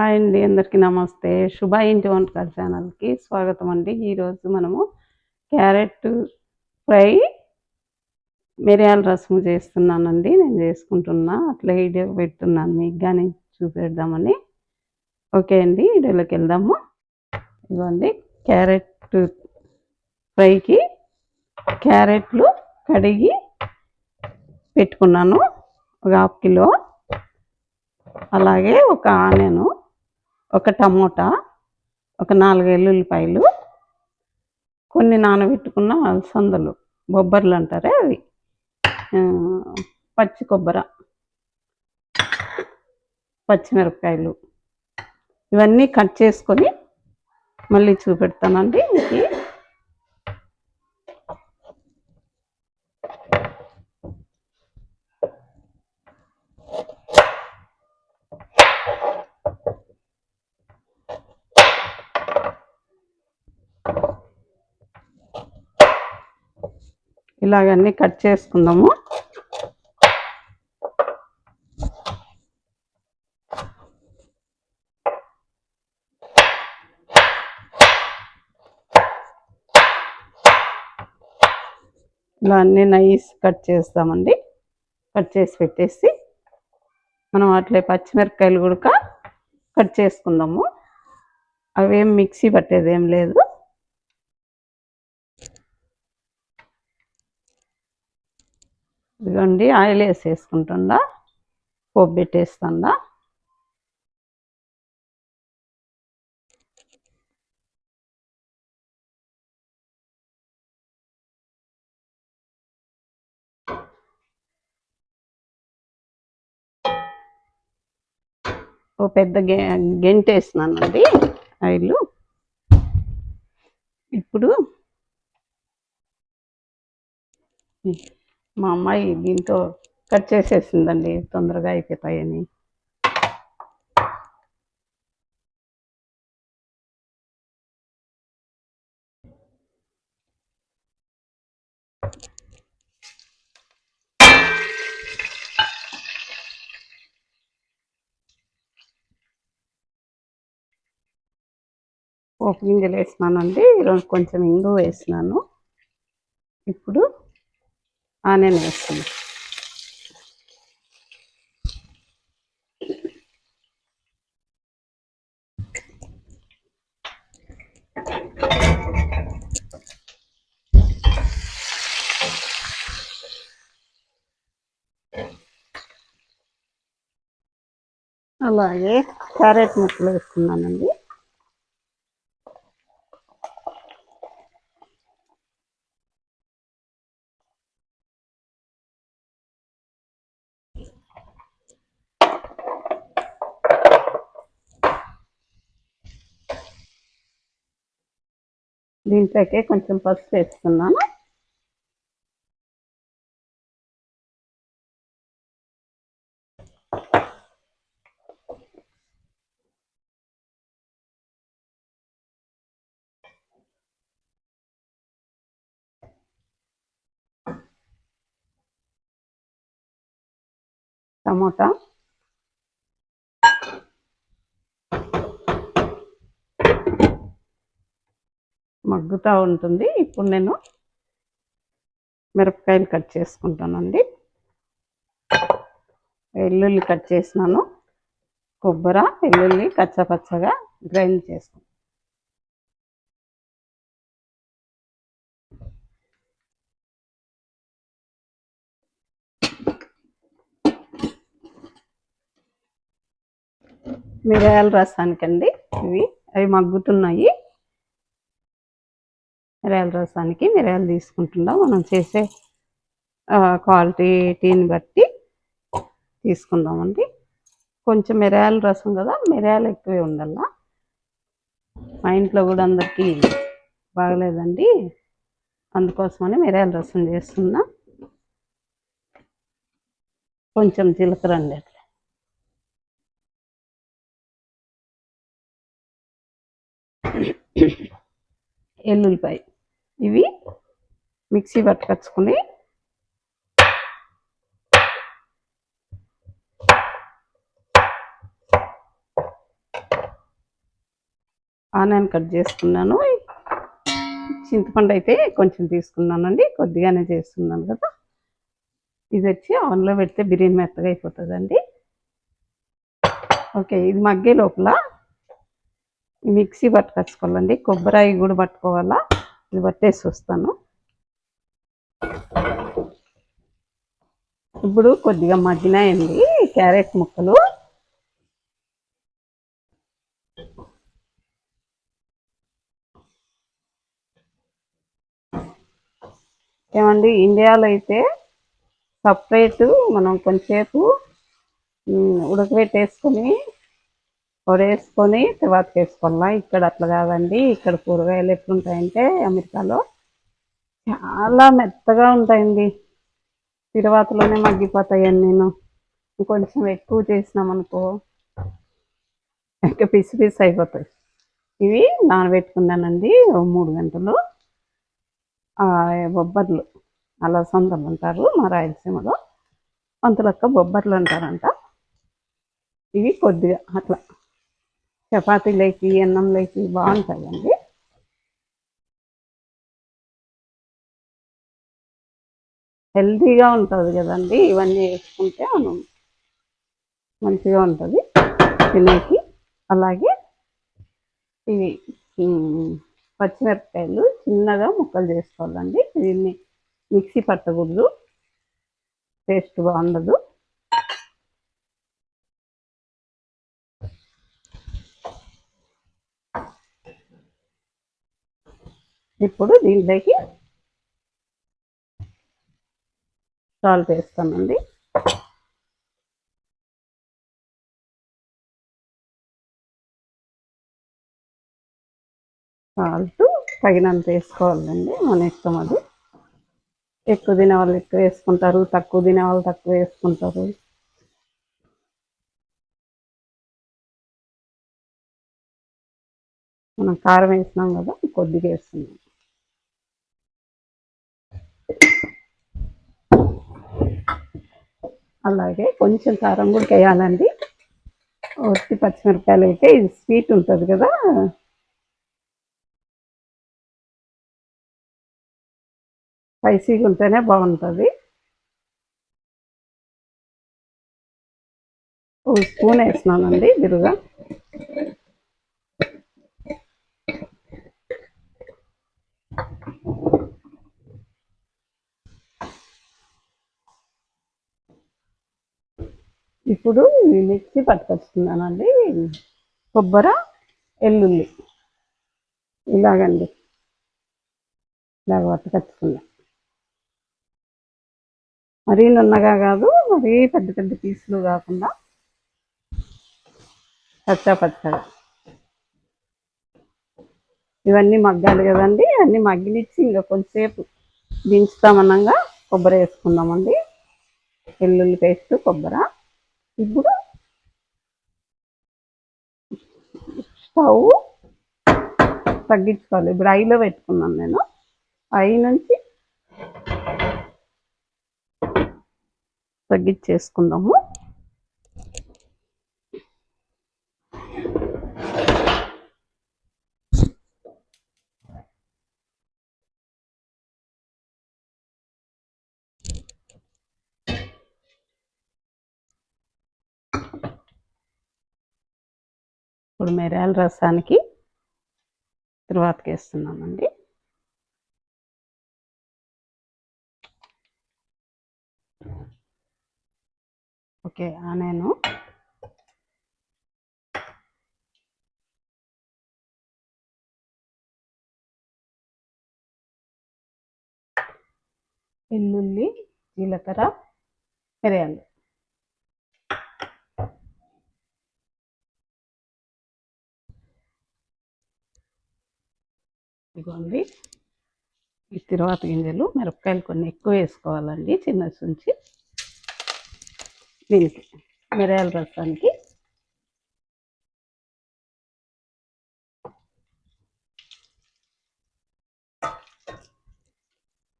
Hi అండి అందరికీ నమస్తే. శుభ ఇంటి వంటకాల ఛానల్కి స్వాగతం అండి. ఈరోజు మనము క్యారెట్ ఫ్రై మిరియాల రసం చేస్తున్నానండి. నేను చేసుకుంటున్నా అట్లా వీడియో పెడుతున్నాను. మీకు కానీ చూపెడదామని. ఓకే అండి వీడియోలోకి వెళ్దాము. ఇవ్వండి క్యారెట్ ఫ్రైకి క్యారెట్లు కడిగి పెట్టుకున్నాను. ఒక హాఫ్ కిలో. అలాగే ఒక ఆనియను. ఒక టమోటా ఒక నాలుగు ఎల్లుల్లిపాయలు కొన్ని నానబెట్టుకున్న అలసందలు బొబ్బర్లు అంటారే అవి. పచ్చి కొబ్బర పచ్చిమిరపకాయలు. ఇవన్నీ కట్ చేసుకొని మళ్ళీ చూపెడతానండి. మీకు ఇలాగన్నీ కట్ చేసుకుందాము. ఇలా అన్నీ నైస్ కట్ చేస్తామండి. కట్ చేసి పెట్టేసి మనం అట్లే పచ్చిమిరపకాయలు కూడా కట్ చేసుకుందాము. అవేం మిక్సీ పట్టేది ఏం లేదు. ఇదిగోండి ఆయిల్ వేసేసుకుంటుందా? పోపు పెట్టేస్తుందా? ఓ పెద్ద గె గెంటేసినానండి ఆయిల్. ఇప్పుడు మా అమ్మాయి దీంతో కట్ చేసేసిందండి తొందరగా అయిపోతాయని. పోపు గింజలు వేసినానండి ఈరోజు కొంచెం ఇంగు వేసినాను. ఇప్పుడు ఆనియన్ వేస్తున్నాను అలాగే క్యారెట్ ముక్కలు వేసుకున్నానండి దీంట్లోకి కొంచెం పసుపు వేస్తున్నాను టమోటా. మగ్గుతూ ఉంటుంది. ఇప్పుడు నేను మిరపకాయలు కట్ చేసుకుంటానండి. వెల్లుల్లి కట్ చేసినాను. కొబ్బరి వెల్లుల్లి కచ్చపచ్చగా గ్రైండ్ చేసుకుంటాను. మిరియాల రసానికండి ఇవి. అవి మగ్గుతున్నాయి. మిరియాల రసానికి మిరియాలు తీసుకుంటున్నాం. మనం చేసే క్వాలిటీని బట్టి తీసుకుందామండి. కొంచెం మిరియాల రసం కదా మిరియాలు ఎక్కువే ఉండాల? మా ఇంట్లో కూడా అందరికీ బాగలేదండి. అందుకోసమని మిరియాల రసం చేస్తున్నా. కొంచెం జీలకర్ర అండి అట్లా. ఎల్లుల్లిపాయ. ఇవి మిక్సీ పట్టుకొచ్చుకొని ఆనియన్ కట్ చేసుకున్నాను. చింతపండు అయితే కొంచెం తీసుకున్నానండి కొద్దిగానే చేస్తున్నాను కదా. ఇది వచ్చి ఆన్లో పెడితే బిర్యానీ మెత్తగా అయిపోతుందండి. ఓకే ఇది మగ్గే లోపల. మిక్సీ పట్టుకొచ్చుకోవాలండి కొబ్బరి కూడా పట్టుకోవాలా? ఇది పట్టేసి వస్తాను. ఇప్పుడు కొద్దిగా మగ్గినాయండి క్యారెట్ ముక్కలు. ఏమండి ఇండియాలో అయితే సపరేటు మనం కొంచెంసేపు ఉడకబెట్టేసుకొని వేసుకొని తర్వాత వేసుకోవాలా ఇక్కడ అట్లా కాదండి. ఇక్కడ కూరగాయలు ఎట్లుంటాయంటే అమెరికాలో చాలా మెత్తగా ఉంటాయండి. తిరువాతలోనే మగ్గిపోతాయండి నేను. కొంచెం ఎక్కువ చేసినామనుకో ఇంకా పిసి పిసి అయిపోతాయి. ఇవి నానబెట్టుకున్నానండి మూడు గంటలు. బొబ్బర్లు. అలా సొంతలు అంటారు మా రాయలసీమలో. అంతలక్క బొబ్బర్లు అంటారంట. ఇవి కొద్దిగా అట్లా. చపాతీలకి అన్నంలోకి బాగుంటాయండి. హెల్తీగా ఉంటుంది కదండి ఇవన్నీ వేసుకుంటే మనం మంచిగా ఉంటుంది తినేకి. అలాగే ఇవి పచ్చిమిరపకాయలు చిన్నగా ముక్కలు చేసుకోవాలండి. దీన్ని మిక్సీ పట్టకూడదు టేస్ట్ బాగుండదు. ఇప్పుడు దీంట్లోకి సాల్ట్ వేస్తామండి సాల్ట్ తగినంత వేసుకోవాలండి మన ఇష్టం అది. ఎక్కువ తినే వాళ్ళు ఎక్కువ వేసుకుంటారు తక్కువ తినే వాళ్ళు తక్కువ వేసుకుంటారు. మనం కారం వేసినాం కదా కొద్దిగా వేస్తున్నాం. అలాగే కొంచెం కారం కూడా వేయాలండి. ఒట్టి పచ్చిమిరపకాయలు అయితే ఇది స్వీట్ ఉంటుంది కదా. స్పైసీగా ఉంటేనే బాగుంటుంది. ఓ స్పూన్ వేసినానండి బిరుగా. ఇప్పుడు మిక్సీ పట్టుకొస్తున్నానండి. కొబ్బరి ఎల్లుల్లి. ఇలాగండి. ఇలాగ పట్టుకొచ్చుకున్నా. మరీ నున్నగా కాదు మరీ పెద్ద పెద్ద పీసులు కాకుండా పచ్చా పచ్చగా. ఇవన్నీ మగ్గాలి కదండి అన్నీ మగ్గినిచ్చి ఇంకా కొంచెంసేపు దించుతామనంగా కొబ్బరి వేసుకుందామండి. ఎల్లుల్లి పేస్ట్ కొబ్బరి. ఇప్పుడు? స్టవ్ తగ్గించుకోవాలి. ఇప్పుడు ఐలో పెట్టుకున్నాను నేను. ఐ నుంచి తగ్గించేసుకుందాము. ఇప్పుడు మిరియాల రసానికి తర్వాతకి వేస్తున్నామండి ఓకే నేను వెల్లుల్లి జీలకర్ర మిరియాలు. ఇదిగోండి. ఈ తిరువాత గింజలు మిరపకాయలు కొన్ని ఎక్కువ వేసుకోవాలండి చిన్న నుంచి దీనికి మిరియాల రసానికి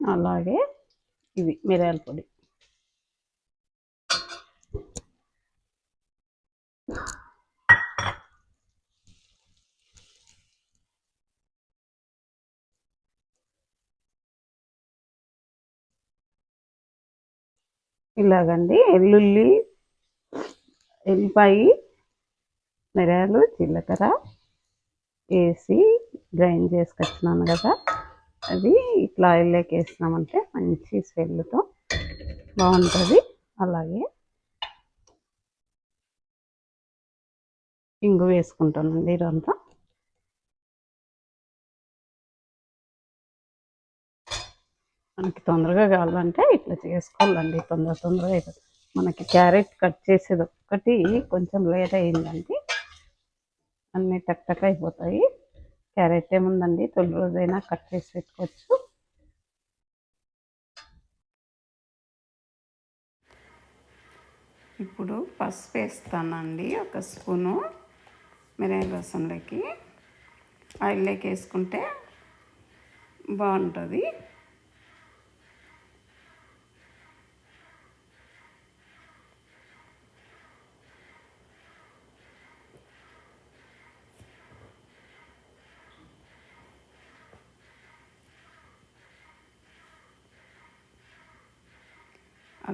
అలాగే ఇది మిరియాల పొడి. ఇలాగండి. వెల్లుల్లి ఎల్లిపాయి మిరియాలు జీలకర్ర వేసి గ్రైండ్ చేసుకొచ్చినాను కదా. అది ఇట్లా ఆయిల్లోకి వేసినామంటే మంచి స్మెల్తో బాగుంటుంది. అలాగే ఇంగు వేసుకుంటానండి ఇదంతా. మనకి తొందరగా కావాలంటే ఇట్లా చేసుకోవాలండి. తొందర తొందరగా అయిపోతుంది. మనకి క్యారెట్ కట్ చేసేది ఒక్కటి కొంచెం లేట్ అయిందండి అన్నీ టక్ టక్ అయిపోతాయి. క్యారెట్ ఏముందండి? తొలి రోజైనా కట్ చేసి పెట్టుకోవచ్చు. ఇప్పుడు పసుపు వేస్తానండి. ఒక స్పూను మిరియాల రసంలోకి. ఆయిల్లోకి వేసుకుంటే బాగుంటుంది.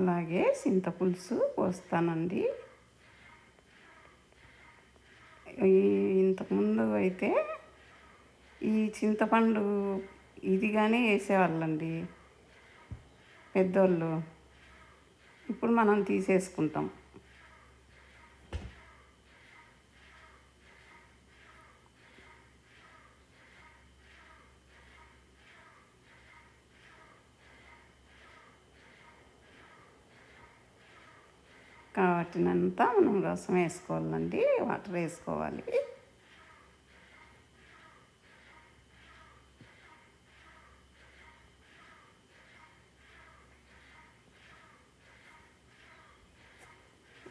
అలాగే చింతపులుసు పోస్తానండి. ఇంతకుముందు అయితే ఈ చింతపండు ఇదిగానే వేసేవాళ్ళండి పెద్దోళ్ళు. ఇప్పుడు మనం తీసేసుకుంటాం. కాబట్టినంతా మనం రసం వేసుకోవాలండి వాటర్ వేసుకోవాలి.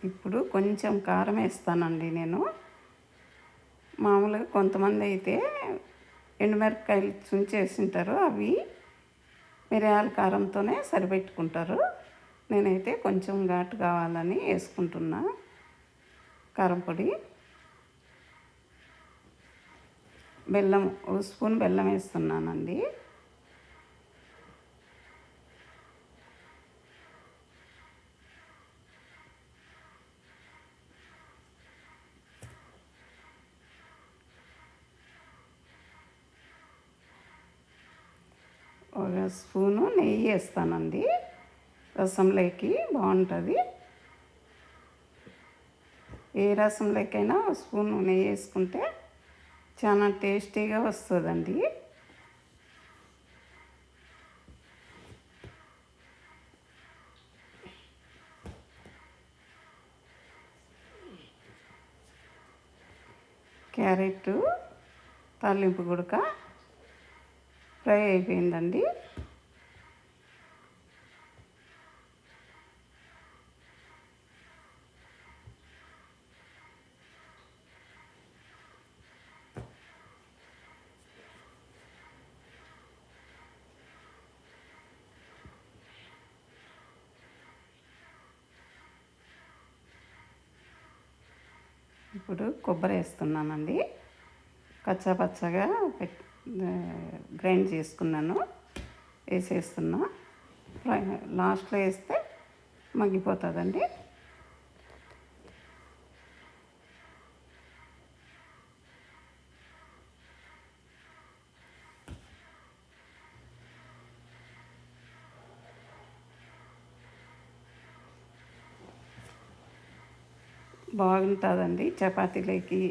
ఇప్పుడు కొంచెం కారం వేస్తానండి నేను. మామూలుగా కొంతమంది అయితే ఎండుమిరపకాయలు చుంచేసింటారు అవి మిరియాల కారంతోనే సరిపెట్టుకుంటారు. నేనైతే కొంచెం ఘాటు కావాలని వేసుకుంటున్నా. కారంపొడి బెల్లం ఒక స్పూన్ బెల్లం వేస్తున్నానండి. ఒక స్పూను నెయ్యి వేస్తానండి. రసంలోకి బాగుంటుంది. ఏ రసంలోకైనా స్పూన్ నెయ్యి వేసుకుంటే చాలా టేస్టీగా వస్తుందండి. క్యారెట్ తాలింపు గుడక ఫ్రై అయిపోయిందండి. ఇప్పుడు కొబ్బరి వేస్తున్నానండి. కచ్చా పచ్చగా గ్రైండ్ చేసుకున్నాను. వేసేస్తున్నా. లాస్ట్లో వేస్తే మగ్గిపోతుందండి. బాగుంటుందండి. చపాతీలోకి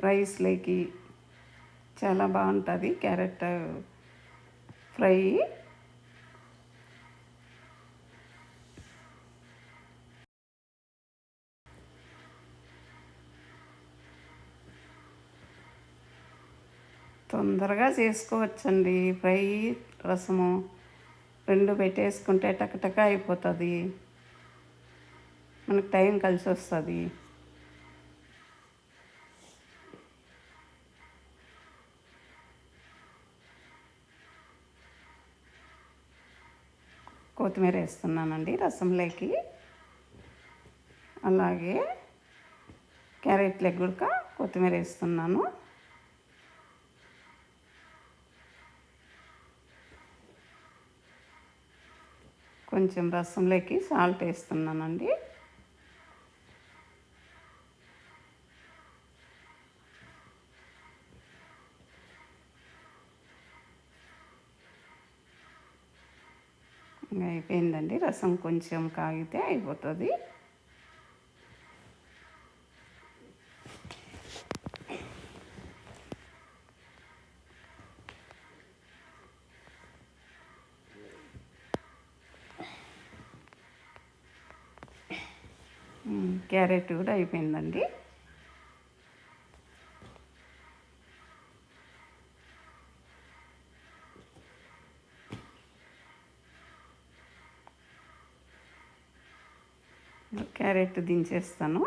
రైస్లోకి చాలా బాగుంటుంది. Carrot fry. తొందరగా చేసుకోవచ్చండి. ఫ్రై రసము రెండు పెట్టేసుకుంటే టకటక అయిపోతుంది. మనకు టైం కలిసి వస్తుంది. కొత్తిమీర వేస్తున్నానండి రసంలోకి. అలాగే క్యారెట్ లెగ్ కూడా కొత్తిమీర వేస్తున్నాను. కొంచెం రసంలోకి సాల్ట్ వేస్తున్నానండి. అయిపోయిందండి. రసం కొంచెం కాగితే అయిపోతుంది. క్యారెట్ కూడా అయిపోయిందండి. క్యారెట్ దించేస్తాను.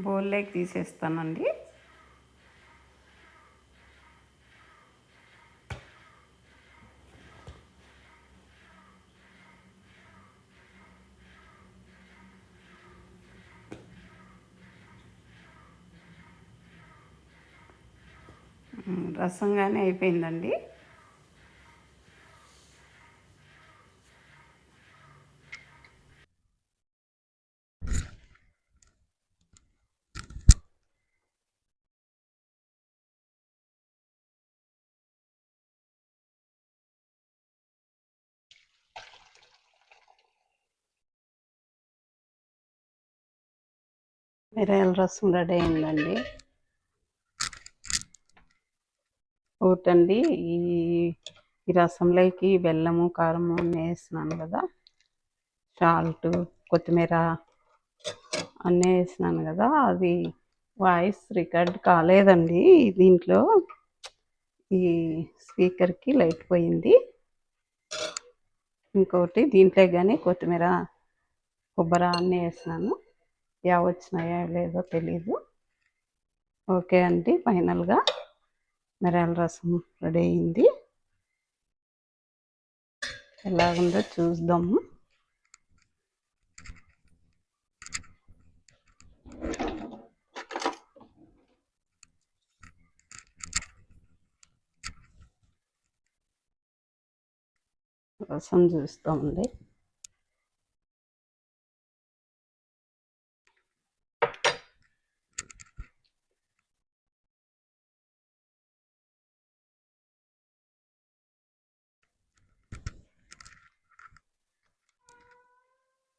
బౌల్లోకి తీసేస్తానండి. రసంగానే అయిపోయిందండి. మిరియాల రసం రెడీ అయిందండి. ఒకటండి ఈ ఈ రసంలోకి బెల్లము కారము అన్నీ వేసినాను కదా. సాల్ట్ కొత్తిమీర అన్నీ వేసినాను కదా. అది వాయిస్ రికార్డ్ కాలేదండి. దీంట్లో ఈ స్పీకర్కి లైట్ పోయింది. ఇంకోటి దీంట్లో కానీ కొత్తిమీర కొబ్బరి అన్నీ వేసినాను యా వచ్చినాయో లేదో తెలీదు. ఓకే అండి. ఫైనల్గా మిరాల రసం రెడీ అయింది. ఎలాగుందో చూద్దాము. రసం చూస్తామండి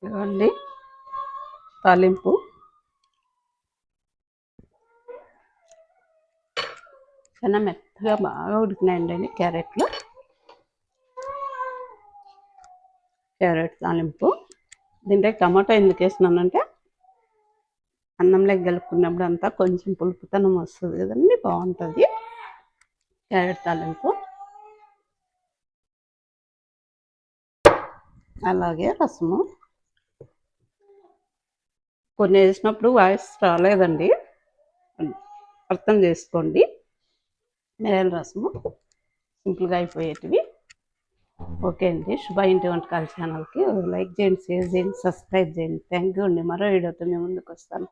ఇవ్వండి తాలింపు. చాలా మెత్తగా బాగా ఉడికినాయండి క్యారెట్లు. క్యారెట్ తాలింపు. దీంట్లో టమాటా ఎందుకు వేసినానంటే అన్నంలోకి కలుపుకున్నప్పుడు అంతా కొంచెం పులుపుతనం వస్తుంది కదండి బాగుంటుంది. క్యారెట్ తాలింపు. అలాగే రసము. కొన్ని వేసినప్పుడు వాయిస్ రాలేదండి. అర్థం చేసుకోండి. మిరియాల రసము. సింపుల్గా అయిపోయేటివి. ఓకే అండి. శుభ ఇంటి వంటకాల ఛానల్కి లైక్ చేయండి షేర్ చేయండి సబ్స్క్రైబ్ చేయండి. థ్యాంక్ యూ అండి. మరో వీడియోతో మేము ముందుకు వస్తాను.